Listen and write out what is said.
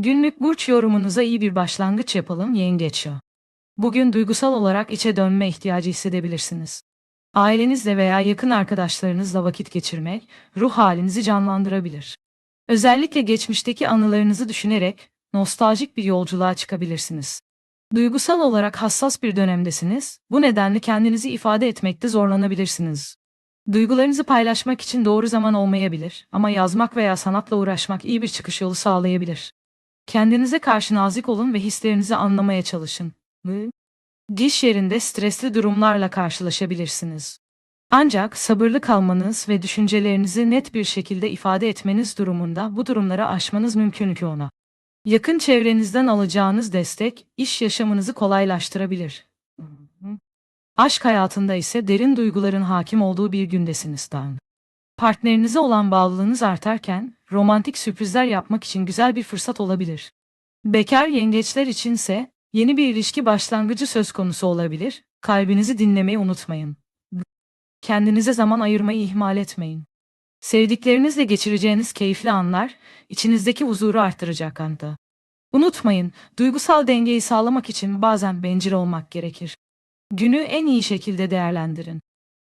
Günlük burç yorumunuza iyi bir başlangıç yapalım yengeç. Bugün duygusal olarak içe dönme ihtiyacı hissedebilirsiniz. Ailenizle veya yakın arkadaşlarınızla vakit geçirmek ruh halinizi canlandırabilir. Özellikle geçmişteki anılarınızı düşünerek nostaljik bir yolculuğa çıkabilirsiniz. Duygusal olarak hassas bir dönemdesiniz. Bu nedenle kendinizi ifade etmekte zorlanabilirsiniz. Duygularınızı paylaşmak için doğru zaman olmayabilir ama yazmak veya sanatla uğraşmak iyi bir çıkış yolu sağlayabilir. Kendinize karşı nazik olun ve hislerinizi anlamaya çalışın. Diş yerinde stresli durumlarla karşılaşabilirsiniz. Ancak sabırlı kalmanız ve düşüncelerinizi net bir şekilde ifade etmeniz durumunda bu durumları aşmanız mümkün ki ona. Yakın çevrenizden alacağınız destek iş yaşamınızı kolaylaştırabilir. Aşk hayatında ise derin duyguların hakim olduğu bir gündesiniz. Partnerinize olan bağlılığınız artarken romantik sürprizler yapmak için güzel bir fırsat olabilir. Bekar yengeçler içinse yeni bir ilişki başlangıcı söz konusu olabilir. Kalbinizi dinlemeyi unutmayın. Kendinize zaman ayırmayı ihmal etmeyin. Sevdiklerinizle geçireceğiniz keyifli anlar içinizdeki huzuru artıracak anda. Unutmayın, duygusal dengeyi sağlamak için bazen bencil olmak gerekir. Günü en iyi şekilde değerlendirin.